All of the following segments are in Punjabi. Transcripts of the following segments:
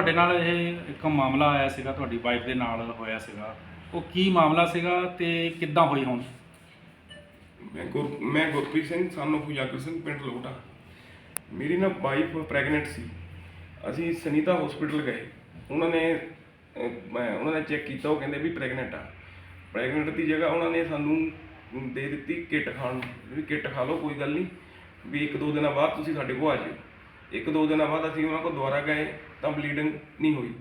ਤੁਹਾਡੇ ਨਾਲ ਇਹ ਇੱਕ ਮਾਮਲਾ ਆਇਆ ਸੀਗਾ ਤੁਹਾਡੀ ਵਾਈਫ ਦੇ ਨਾਲ ਹੋਇਆ ਸੀਗਾ। ਉਹ ਕੀ ਮਾਮਲਾ ਸੀਗਾ ਤੇ ਕਿੱਦਾਂ ਹੋਈ ਹੁਣ? ਮੈਂ ਗੁਰ ਮੈਂ ਗੁਰਪ੍ਰੀਤ ਸਿੰਘ ਸਾਨੂੰ ਫੁਜਾਗਰ ਸਿੰਘ ਪਿੰਡ ਲੋਟਾ ਮੇਰੀ ਨਾ ਵਾਈਫ ਪ੍ਰੈਗਨੈਂਟ ਸੀ। ਅਸੀਂ ਸਨੀਤਾ ਹਸਪੀਟਲ ਗਏ। ਉਹਨਾਂ ਨੇ ਅਹ, ਮੈਂ ਉਹਨਾਂ ਨੇ ਚੈੱਕ ਕੀਤਾ ਉਹ ਕਹਿੰਦੇ ਵੀ ਪ੍ਰੈਗਨੈਂਟ ਆ। ਪ੍ਰੈਗਨੈਂਟ ਦੀ ਜਗ੍ਹਾ ਉਹਨਾਂ ਨੇ ਸਾਨੂੰ ਦੇ ਦਿੱਤੀ ਕਿੱਟ ਖਾਣ ਨੂੰ ਵੀ ਕਿੱਟ ਖਾ ਲਓ ਕੋਈ ਗੱਲ ਨਹੀਂ। ਵੀ ਇੱਕ ਦੋ ਦਿਨਾਂ ਬਾਅਦ ਤੁਸੀਂ ਸਾਡੇ ਕੋਲ ਆ ਜਾਓ। ਇੱਕ ਦੋ ਦਿਨਾਂ ਬਾਅਦ ਅਸੀਂ ਉਹਨਾਂ ਕੋਲ ਦੁਬਾਰਾ ਗਏ। ਤਾਂ ਬਲੀਡਿੰਗ ਨਹੀਂ ਹੋਈ।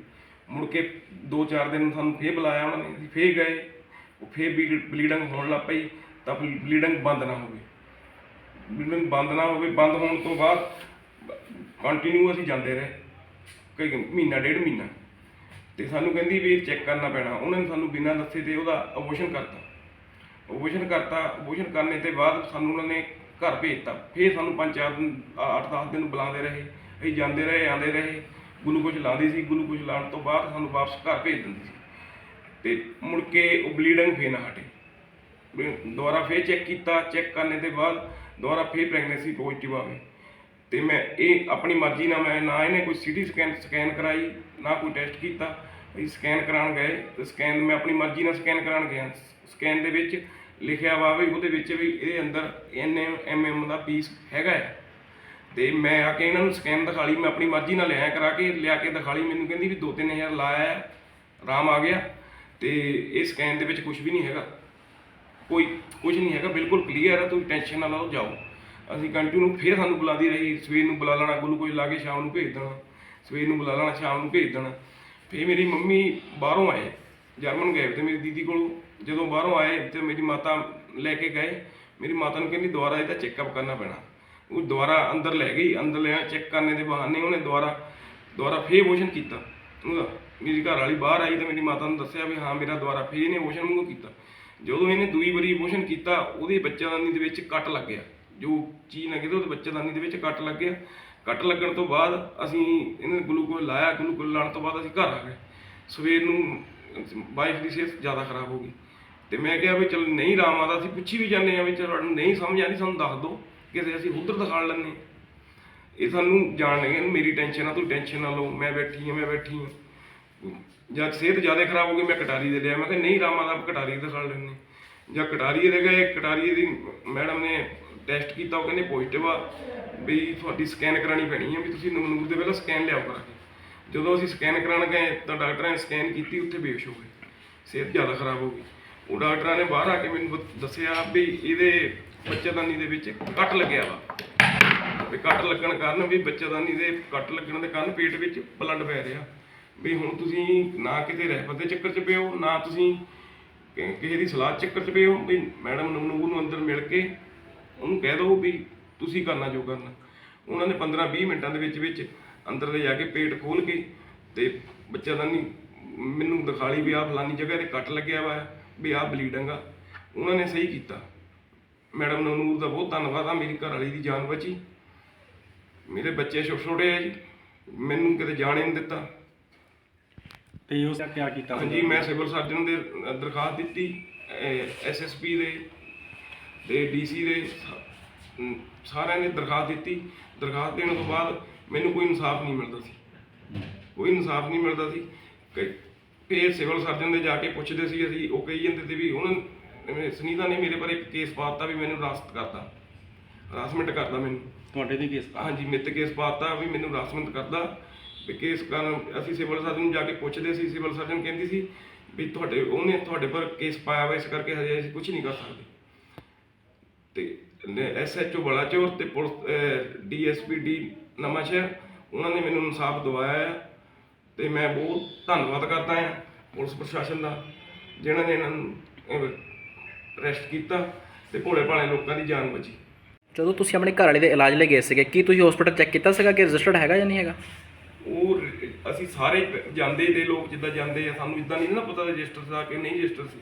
ਮੁੜ ਕੇ ਦੋ ਚਾਰ ਦਿਨ ਸਾਨੂੰ ਫੇਰ ਬੁਲਾਇਆ ਉਹਨਾਂ ਨੇ, ਅਸੀਂ ਫੇਰ ਗਏ, ਉਹ ਫੇਰ ਬਲੀਡਿੰਗ ਹੋਣ ਲੱਗ ਪਈ, ਤਾਂ ਬਲੀਡਿੰਗ ਬੰਦ ਨਾ ਹੋਵੇ ਬਲੀਡਿੰਗ ਬੰਦ ਨਾ ਹੋਵੇ ਬੰਦ ਹੋਣ ਤੋਂ ਬਾਅਦ ਕੰਟੀਨਿਊ ਅਸੀਂ ਜਾਂਦੇ ਰਹੇ, ਕਈ ਮਹੀਨਾ, ਡੇਢ ਮਹੀਨਾ। ਤੇ ਸਾਨੂੰ ਕਹਿੰਦੀ ਵੀ ਚੈੱਕ ਕਰਨਾ ਪੈਣਾ। ਉਹਨਾਂ ਨੇ ਸਾਨੂੰ ਬਿਨਾਂ ਦੱਸੇ ਤੇ ਉਹਦਾ ਅਬੋਰਸ਼ਨ ਕਰਤਾ। ਅਬੋਰਸ਼ਨ ਕਰਤਾ ਅਬੋਰਸ਼ਨ ਕਰਨੇ ਤੇ ਬਾਅਦ ਸਾਨੂੰ ਉਹਨਾਂ ਨੇ ਘਰ ਭੇਜਤਾ। ਫੇਰ ਸਾਨੂੰ ਪੰਜ ਚਾਰ ਦਿਨ 8-10 ਦਿਨ ਬੁਲਾਉਂਦੇ ਰਹੇ। ਅਸੀਂ ਜਾਂਦੇ ਰਹੇ, ਆਉਂਦੇ ਰਹੇ। ਗਲੂਕੋਜ਼ ਲਾਉਂਦੀ ਸੀ, ਗਲੂਕੋਜ਼ ਲਾਉਣ ਤੋਂ ਬਾਅਦ ਸਾਨੂੰ ਵਾਪਸ ਘਰ ਭੇਜ ਦਿੰਦੀ ਸੀ। ਤੇ ਮੁੜ ਕੇ ਉਹ ਬਲੀਡਿੰਗ ਫੇਰ ਨਾ ਹਟੇ। ਦੁਬਾਰਾ ਫੇਰ ਚੈੱਕ ਕੀਤਾ ਚੈੱਕ ਕਰਨੇ ਦੇ ਬਾਅਦ ਦੁਬਾਰਾ ਫੇਰ ਪ੍ਰੈਗਨੈਂਸੀ ਪੋਜ਼ਿਟਿਵ ਆਵੇ ਤੇ ਮੈਂ ਇਹ ਆਪਣੀ ਮਰਜ਼ੀ ਨਾਲ ਮੈਂ ਨਾ ਇਹਨੇ ਕੋਈ ਸਿਟੀ ਸਕੈਨ ਸਕੈਨ ਕਰਾਈ, ਨਾ ਕੋਈ ਟੈਸਟ ਕੀਤਾ। ਅਸੀਂ ਸਕੈਨ ਕਰਾਉਣ ਗਏ ਤੇ ਸਕੈਨ ਮੈਂ ਆਪਣੀ ਮਰਜ਼ੀ ਨਾਲ ਸਕੈਨ ਕਰਾਉਣ ਗਿਆ। ਸਕੈਨ ਦੇ ਵਿੱਚ ਲਿਖਿਆ ਵਾ ਵੀ ਉਹਦੇ ਵਿੱਚ ਵੀ ਇਹਦੇ ਅੰਦਰ ਐਨਐਮ ਐਮਐਮ ਦਾ ਪੀਸ ਹੈਗਾ ਹੈ ਤੇ ਮੈਂ ਆ ਕੇ ਇਹਨਾਂ ਨੂੰ ਸਕੈਨ ਦਿਖਾ ਲਈ, ਮੈਂ ਆਪਣੀ ਮਰਜ਼ੀ ਨਾਲ ਲਿਆ ਕਰਾ ਕੇ, ਲਿਆ ਕੇ ਦਿਖਾ ਲਈ, ਮੈਨੂੰ ਕਹਿੰਦੀ ਵੀ 2-3000 ਲਾਇਆ ਆਰਾਮ ਆ ਗਿਆ। ਤੇ ਇਹ ਸਕੈਨ ਦੇ ਵਿੱਚ ਕੁਝ ਵੀ ਨਹੀਂ ਹੈਗਾ। ਕੋਈ ਕੁਝ ਨਹੀਂ ਹੈਗਾ, ਬਿਲਕੁਲ ਕਲੀਅਰ ਆ ਤੁਸੀਂ ਟੈਨਸ਼ਨ ਨਾ ਲਓ, ਜਾਓ। ਅਸੀਂ ਕੰਟੀਨਿਊ ਫਿਰ ਸਾਨੂੰ ਬੁਲਾਉਂਦੀ ਰਹੀ, ਸਵੇਰ ਨੂੰ ਬੁਲਾ ਲੈਣਾ ਗਲੂਕੋਜ਼ ਲਾ ਕੇ ਸ਼ਾਮ ਨੂੰ ਭੇਜ ਦੇਣਾ। ਸਵੇਰ ਨੂੰ ਬੁਲਾ ਲੈਣਾ, ਸ਼ਾਮ ਨੂੰ ਭੇਜ ਦੇਣਾ। ਫਿਰ ਮੇਰੀ ਮੰਮੀ ਬਾਹਰੋਂ ਆਏ, ਜਰਮਨ ਗਏ ਤੇ ਮੇਰੀ ਦੀਦੀ ਕੋਲ। ਜਦੋਂ ਬਾਹਰੋਂ ਆਏ ਤੇ ਮੇਰੀ ਮਾਤਾ ਲੈ ਕੇ ਗਏ, ਮੇਰੀ ਮਾਤਾ ਨੂੰ ਕਹਿੰਦੀ ਦੁਬਾਰਾ ਇਹਦਾ ਚੈੱਕਅਪ ਕਰਨਾ ਪੈਣਾ। ਉਹ ਦੁਬਾਰਾ ਅੰਦਰ ਲੈ ਗਈ, ਅੰਦਰ ਲਿਆ ਚੈੱਕ ਕਰਨੇ ਦੇ ਬਹਾਨੇ ਉਹਨੇ ਦੁਬਾਰਾ ਦੁਬਾਰਾ ਫੇਰ ਮੋਸ਼ਨ ਕੀਤਾ। ਉਹਦਾ ਮੇਰੀ ਘਰ ਵਾਲੀ ਬਾਹਰ ਆਈ ਤੇ ਮੇਰੀ ਮਾਤਾ ਨੂੰ ਦੱਸਿਆ ਵੀ ਹਾਂ ਮੇਰਾ ਦੁਬਾਰਾ ਫੇਰ ਇਹਨੇ ਮੋਸ਼ਨ ਮੂੰਹ ਕੀਤਾ। ਜਦੋਂ ਇਹਨੇ ਦੂਈ ਵਾਰੀ ਮੋਸ਼ਨ ਕੀਤਾ, ਉਹਦੇ ਬੱਚੇਦਾਨੀ ਦੇ ਵਿੱਚ ਕੱਟ ਲੱਗ ਗਿਆ। ਜੋ ਚੀਜ਼ ਨਾ ਕਿਤੇ ਉਹਦੇ ਬੱਚੇਦਾਨੀ ਦੇ ਵਿੱਚ ਕੱਟ ਲੱਗ ਗਿਆ। ਕੱਟ ਲੱਗਣ ਤੋਂ ਬਾਅਦ ਅਸੀਂ ਇਹਨੇ ਗਲੂਕੋਜ਼ ਲਾਇਆ ਗਲੂਕੋਜ਼ ਲਾਉਣ ਤੋਂ ਬਾਅਦ ਅਸੀਂ ਘਰ ਆ ਗਏ। ਸਵੇਰ ਨੂੰ ਵਾਈਫ ਦੀ ਸਿਹਤ ਜ਼ਿਆਦਾ ਖਰਾਬ ਹੋ ਗਈ। ਤੇ ਮੈਂ ਕਿਹਾ ਵੀ ਚਲ ਨਹੀਂ ਰਾਮ ਆਦਾ ਅਸੀਂ ਪੁੱਛੀ ਵੀ ਜਾਂਦੇ ਆ ਵੀ ਚਲ ਤੁਹਾਨੂੰ ਨਹੀਂ ਸਮਝ ਆਉਂਦੀ, ਸਾਨੂੰ ਦੱਸ ਦਿਓ। ਕਿਤੇ ਅਸੀਂ ਉਧਰ ਦਿਖਾ ਲੈਂਦੇ ਇਹ ਸਾਨੂੰ ਜਾਣ ਲੱਗੇ ਮੇਰੀ ਟੈਨਸ਼ਨ ਆ, ਤੂੰ ਟੈਨਸ਼ਨ ਨਾ ਲਓ, ਮੈਂ ਬੈਠੀ ਆ ਮੈਂ ਬੈਠੀ ਆ ਜਦ ਸਿਹਤ ਜ਼ਿਆਦਾ ਖਰਾਬ ਹੋ ਗਈ, ਮੈਂ ਕਟਾਰੀ ਦੇ ਲਿਆ। ਮੈਂ ਕਿਹਾ ਨਹੀਂ ਰਾਮਾ ਦਾ ਕਟਾਰੀ ਦਿਖਾ ਲੈਂਦੇ ਜਾਂ ਕਟਾਰੀ ਦੇ ਗਏ, ਕਟਾਰੀ ਦੀ ਮੈਡਮ ਨੇ ਟੈਸਟ ਕੀਤਾ, ਉਹ ਕਹਿੰਦੇ ਪੋਜ਼ਿਟਿਵ ਆ, ਵੀ ਤੁਹਾਡੀ ਸਕੈਨ ਕਰਾਣੀ ਪੈਣੀ ਆ, ਵੀ ਤੁਸੀਂ ਨੂਰ ਦੇ ਪਹਿਲਾਂ ਸਕੈਨ ਲਿਆਓ ਕਰਾ ਕੇ। ਜਦੋਂ ਅਸੀਂ ਸਕੈਨ ਕਰਾਉਣ ਗਏ, ਤਾਂ ਡਾਕਟਰਾਂ ਨੇ ਸਕੈਨ ਕੀਤੀ, ਉੱਥੇ ਬੇਹੋਸ਼ ਹੋ ਗਏ। ਸਿਹਤ ਜ਼ਿਆਦਾ ਖਰਾਬ ਹੋ ਗਈ। ਉਹ ਡਾਕਟਰਾਂ ਨੇ ਬਾਹਰ ਆ ਕੇ ਮੈਨੂੰ ਬ- ਦੱਸਿਆ ਵੀ ਇਹਦੇ ਬੱਚੇਦਾਨੀ ਦੇ ਵਿੱਚ ਕੱਟ ਲੱਗਿਆ ਵਾ। ਵੀ ਕੱਟ ਲੱਗਣ ਕਾਰਨ ਵੀ ਬੱਚੇਦਾਨੀ ਦੇ ਕੱਟ ਲੱਗਣ ਦੇ ਕਾਰਨ ਪੇਟ ਵਿੱਚ ਬਲੱਡ ਪੈ ਰਿਹਾ। ਵੀ ਹੁਣ ਤੁਸੀਂ ਨਾ ਕਿਤੇ ਰਹਿਬਤ ਦੇ ਚੱਕਰ 'ਚ ਪਿਓ ਨਾ ਤੁਸੀਂ ਕਿਸੇ ਦੀ ਸਲਾਹ ਚੱਕਰ 'ਚ ਪਿਓ ਵੀ ਮੈਡਮ ਨਮਨੂਰ ਨੂੰ ਅੰਦਰ ਮਿਲ ਕੇ ਉਹਨੂੰ ਕਹਿ ਦਿਓ ਵੀ ਤੁਸੀਂ ਕਰਨਾ ਜੋ ਕਰਨਾ। ਉਹਨਾਂ ਨੇ 15-20 ਮਿੰਟਾਂ ਦੇ ਵਿੱਚ ਵਿੱਚ ਅੰਦਰ ਲੈ ਜਾ ਕੇ ਪੇਟ ਖੋਲ ਕੇ ਤੇ ਬੱਚੇਦਾਨੀ ਮੈਨੂੰ ਦਿਖਾ ਲਈ ਵੀ ਆਹ ਫਲਾਨੀ ਜਗ੍ਹਾ ਤੇ ਕੱਟ ਲੱਗਿਆ ਵਾ, ਵੀ ਆਹ ਬਲੀਡਿੰਗ ਆ। ਉਹਨਾਂ ਨੇ ਸਹੀ ਕੀਤਾ। ਮੈਡਮ ਨਮਨੂਰ ਦਾ ਬਹੁਤ ਧੰਨਵਾਦ ਆ ਮੇਰੀ ਘਰ ਵਾਲੀ ਦੀ ਜਾਨ ਬਚੀ। ਮੇਰੇ ਬੱਚੇ ਛੋਟੇ ਛੋਟੇ ਆ ਜੀ ਮੈਨੂੰ ਕਿਤੇ ਜਾਣ ਨਹੀਂ ਦਿੱਤਾ। ਤੇ ਉਸ ਦਾ ਕੀ ਕੀਤਾ? ਹਾਂਜੀ ਮੈਂ ਸਿਵਲ ਸਰਜਨ ਦੇ ਦਰਖਾਸਤ ਦਿੱਤੀ ਐਸਐਸਪੀ ਦੇ ਤੇ ਡੀਸੀ ਦੇ ਸਾਰਿਆਂ ਨੇ ਦਰਖਾਸਤ ਦਿੱਤੀ। ਦਰਖਾਸਤ ਦੇਣ ਤੋਂ ਬਾਅਦ ਮੈਨੂੰ ਕੋਈ ਇਨਸਾਫ ਨਹੀਂ ਮਿਲਦਾ ਸੀ। ਕੋਈ ਇਨਸਾਫ ਨਹੀਂ ਮਿਲਦਾ ਸੀ। ਕਈ- ਫਿਰ ਸਿਵਲ ਸਰਜਨ ਦੇ ਜਾ ਕੇ ਪੁੱਛਦੇ ਸੀ ਅਸੀਂ ਉਹ ਕਹੀ ਜਾਂਦੇ ਤੇ ਵੀ ਉਹਨਾਂ ਸੁਨੀਤਾ ਨੇ ਮੇਰੇ ਪਰ ਇੱਕ ਕੇਸ ਪਾਤਾ ਵੀ ਮੈਨੂੰ ਰਾਸਤ ਕਰਦਾ। ਹਰਾਸਮੈਂਟ ਕਰਦਾ ਮੈਨੂੰ। ਤੁਹਾਡੇ ਦੇ ਕੇਸ ਹਾਂਜੀ ਮਿੱਤ ਕੇਸ ਪਾਤਾ ਵੀ ਮੈਨੂੰ ਹਰਾਸਮੈਂਟ ਕਰਦਾ। ਵੀ ਕੇਸ ਕਾਰਨ ਅਸੀਂ ਸਿਵਲ ਸਰਜਨ ਨੂੰ ਜਾ ਕੇ ਪੁੱਛਦੇ ਸੀ ਸਿਵਲ ਸਰਜਨ ਕਹਿੰਦੀ ਸੀ ਵੀ ਤੁਹਾਡੇ ਉਹਨੇ ਤੁਹਾਡੇ ਪਰ ਕੇਸ ਪਾਇਆ ਵਾ ਇਸ ਕਰਕੇ ਹਜੇ ਅਸੀਂ ਕੁਝ ਨਹੀਂ ਕਰ ਸਕਦੇ। ਤੇ ਐਸਐਚਓ ਬਲਾਚੌਰ ਤੇ ਪੁਲਿਸ ਡੀਐਸਪੀ ਡੀ ਨਵਾਂਸ਼ਹਿਰ ਉਹਨਾਂ ਨੇ ਮੈਨੂੰ ਇਨਸਾਫ ਦਿਵਾਇਆ ਹੈ ਤੇ ਮੈਂ ਬਹੁਤ ਧੰਨਵਾਦ ਕਰਦਾ ਹਾਂ ਪੁਲਿਸ ਪ੍ਰਸ਼ਾਸਨ ਦਾ ਜਿਨ੍ਹਾਂ ਨੇ ਇਹਨਾਂ ਨੂੰ ਅਰੈਸਟ ਕੀਤਾ ਤੇ ਭੋਲੇ ਭਾਲੇ ਲੋਕਾਂ ਦੀ ਜਾਨ ਬਚੀ। ਜਦੋਂ ਤੁਸੀਂ ਆਪਣੇ ਘਰ ਵਾਲੇ ਦੇ ਇਲਾਜ ਲਈ ਗਏ ਸੀਗੇ ਕੀ ਤੁਸੀਂ ਹਸਪੀਟਲ ਚੈੱਕ ਕੀਤਾ ਸੀਗਾ ਕਿ ਰਜਿਸਟਰਡ ਹੈਗਾ ਜਾਂ ਨਹੀਂ ਹੈਗਾ? ਉਹ ਰ- ਅਸੀਂ ਸਾਰੇ ਜਾਂਦੇ ਤੇ ਲੋਕ ਜਿੱਦਾਂ ਜਾਂਦੇ ਆ ਸਾਨੂੰ ਇਦਾਂ ਨਹੀਂ ਨਾ ਪਤਾ ਰਜਿਸਟਰ ਦਾ ਕਿ ਨਹੀਂ ਰਜਿਸਟਰ ਸੀ।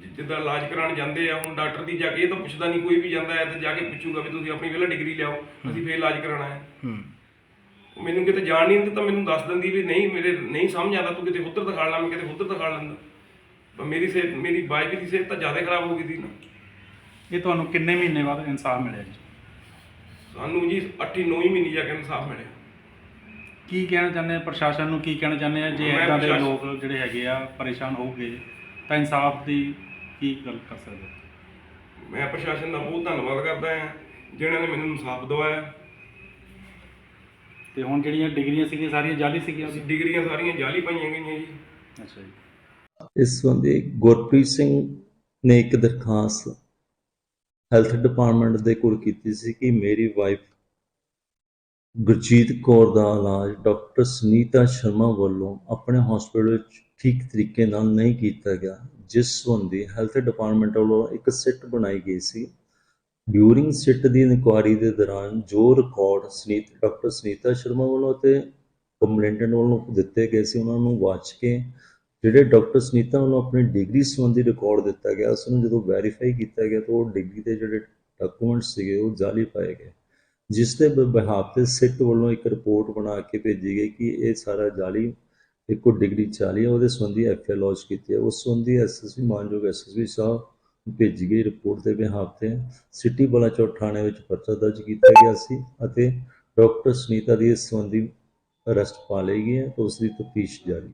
ਜਿ- ਜਿੱਦਾਂ ਇਲਾਜ ਕਰਾਉਣ ਜਾਂਦੇ ਆ ਹੁਣ ਡਾਕਟਰ ਦੀ ਜਾ ਕੇ ਇਹ ਤਾਂ ਪੁੱਛਦਾ ਨਹੀਂ ਕੋਈ ਵੀ ਜਾਂਦਾ ਹੈ ਤੇ ਜਾ ਕੇ ਪੁੱਛੂਗਾ ਵੀ ਤੁਸੀਂ ਆਪਣੀ ਪਹਿਲਾਂ ਡਿਗਰੀ ਲਿਆਓ ਅਸੀਂ ਫੇਰ ਇਲਾਜ ਕਰਾਉਣਾ ਹੈ। ਹੂੰ। ਮੈਨੂੰ ਕਿਤੇ ਜਾਣ ਨਹੀਂ ਦਿੰਦਾ ਮੈਨੂੰ ਦੱਸ ਦਿੰਦੀ ਵੀ ਨਹੀਂ ਮੇਰੇ ਨਹੀਂ ਸਮਝ ਆਉਂਦਾ ਤੂੰ ਕਿਤੇ ਉੱਧਰ ਦਿਖਾ ਲਾ ਮੈਂ ਕਿਤੇ ਉੱਧਰ ਦਿਖਾ ਲੈਂਦਾ। ਪਰ ਮੇਰੀ ਸਿਹਤ ਮੇਰੀ ਵਾਈਫ ਦੀ ਸਿਹਤ ਤਾਂ ਜ਼ਿਆਦਾ ਖਰਾਬ ਹੋ ਗਈ ਸੀ ਨਾ। ਇਹ ਤੁਹਾਨੂੰ ਕਿੰਨੇ ਮਹੀਨੇ ਬਾਅਦ ਇਨਸਾਫ ਮਿਲਿਆ ਜੀ? ਸਾਨੂੰ ਜੀ 8 9 ਮਹੀਨੇ ਜਾ ਕੇ ਇਨਸਾਫ ਮਿਲਿਆ। ਕੀ ਕਹਿਣਾ ਚਾਹੁੰਦੇ ਆ ਪ੍ਰਸ਼ਾਸਨ ਨੂੰ? ਕੀ ਕਹਿਣਾ ਚਾਹੁੰਦੇ ਆ? ਜੇ ਮੈਂ ਇਦਾਂ ਦੇ ਪ੍ਰਸ਼ਾਸਨ- ਲੋਕ ਜਿਹੜੇ ਹੈਗੇ ਆ ਪਰੇਸ਼ਾਨ ਹੋਊਗੇ ਤਾਂ ਇਨਸਾਫ ਦੀ ਕੀ ਗੱਲ ਕਰ ਸਕਦੇ ਮੈਂ ਪ੍ਰਸ਼ਾਸਨ ਦਾ ਬਹੁਤ ਧੰਨਵਾਦ ਕਰਦਾ ਹਾਂ ਜਿਨ੍ਹਾਂ ਨੇ ਮੈਨੂੰ ਇਨਸਾਫ ਦਿਵਾਇਆ। ਤੇ ਹੁਣ ਜਿਹੜੀਆਂ ਡਿਗਰੀਆਂ ਸੀਗੀਆਂ ਸਾਰੀਆਂ ਜਾਲੀ ਸੀਗੀਆਂ? ਡਿਗਰੀਆਂ ਸਾਰੀਆਂ ਜਾਲੀ ਪਾਈਆਂ ਗਈਆਂ ਜੀ। ਅੱਛਾ ਜੀ। ਇਸ ਸੰਬੰਧੀ ਗੁਰਪ੍ਰੀਤ ਸਿੰਘ ਨੇ ਇੱਕ ਦਰਖਾਸਤ ਹੈਲਥ ਡਿਪਾਰਟਮੈਂਟ ਦੇ ਕੋਲ ਕੀਤੀ ਸੀ ਕਿ ਮੇਰੀ ਵਾਈਫ ਗੁਰਜੀਤ ਕੌਰ ਦਾ ਇਲਾਜ ਡਾਕਟਰ ਸੁਨੀਤਾ ਸ਼ਰਮਾ ਵੱਲੋਂ ਆਪਣੇ ਹਸਪੀਟਲ ਵਿੱਚ ਠੀਕ ਤਰੀਕੇ ਨਾਲ ਨਹੀਂ ਕੀਤਾ ਗਿਆ, ਜਿਸ ਸੰਬੰਧੀ ਹੈਲਥ ਡਿਪਾਰਟਮੈਂਟ ਵੱਲੋਂ ਇੱਕ ਸਿੱਟ ਬਣਾਈ ਗਈ ਸੀ। ਡਿਊਰਿੰਗ ਸਿੱਟ ਦੀ ਇਨਕੁਆਇਰੀ ਦੇ ਦੌਰਾਨ ਜੋ ਰਿਕਾਰਡ ਸੁਨੀਤ, ਡਾਕਟਰ ਸੁਨੀਤਾ ਸ਼ਰਮਾ ਵੱਲੋਂ ਅਤੇ ਕੰਪਲੇਂਟੈਂਟ ਵੱਲੋਂ ਦਿੱਤੇ ਗਏ ਸੀ, ਉਹਨਾਂ ਨੂੰ ਵਾਚ ਕੇ ਜਿਹੜੇ ਡਾਕਟਰ ਸੁਨੀਤਾ ਵੱਲੋਂ ਆਪਣੀ ਡਿਗਰੀ ਸੰਬੰਧੀ ਰਿਕਾਰਡ ਦਿੱਤਾ ਗਿਆ। ਉਸ ਨੂੰ ਜਦੋਂ ਵੈਰੀਫਾਈ ਕੀਤਾ ਗਿਆ, ਤਾਂ ਉਹ ਡਿਗਰੀ ਦੇ ਜਿਹੜੇ ਡਾਕੂਮੈਂਟਸ ਸੀਗੇ, ਉਹ ਜਾਲੀ ਪਾਏ ਗਏ। ਜਿਸ ਦੇ ਬਿਹਾਫ ਤੇ ਸਿੱਟ ਵੱਲੋਂ ਇੱਕ ਰਿਪੋਰਟ ਬਣਾ ਕੇ ਭੇਜੀ ਗਈ ਕਿ ਇਹ ਸਾਰਾ ਜਾਲੀ, ਇੱਕੋ ਡਿਗਰੀ ਚਾਲੀ ਹੈ ਉਹਦੇ ਸੰਬੰਧੀ ਐਫ ਲੌਂਚ ਕੀਤੀ ਹੈ ਉਸ ਸੰਬੰਧੀ ਐਸਐਸਪੀ ਮਾਨਯੋਗ ਐਸਐਸਪੀ ਸਾਹਿਬ ਭੇਜੀ ਗਈ ਰਿਪੋਰਟ ਦੇ ਬਿਹਾਫ ਤੇ। ਸਿਟੀ ਬਲਾਚੌਰ ਥਾਣੇ ਵਿੱਚ ਪਰਚਾ ਦਰਜ ਕੀਤਾ ਗਿਆ ਸੀ ਅਤੇ ਡਾਕਟਰ ਸੁਨੀਤਾ ਦੀ ਇਸ ਸੰਬੰਧੀ ਅਰੈਸਟ ਪਾ ਲਈ ਗਈ ਹੈ ਤੇ ਉਸ ਦੀ ਤਫਤੀਸ਼ ਜਾਰੀ।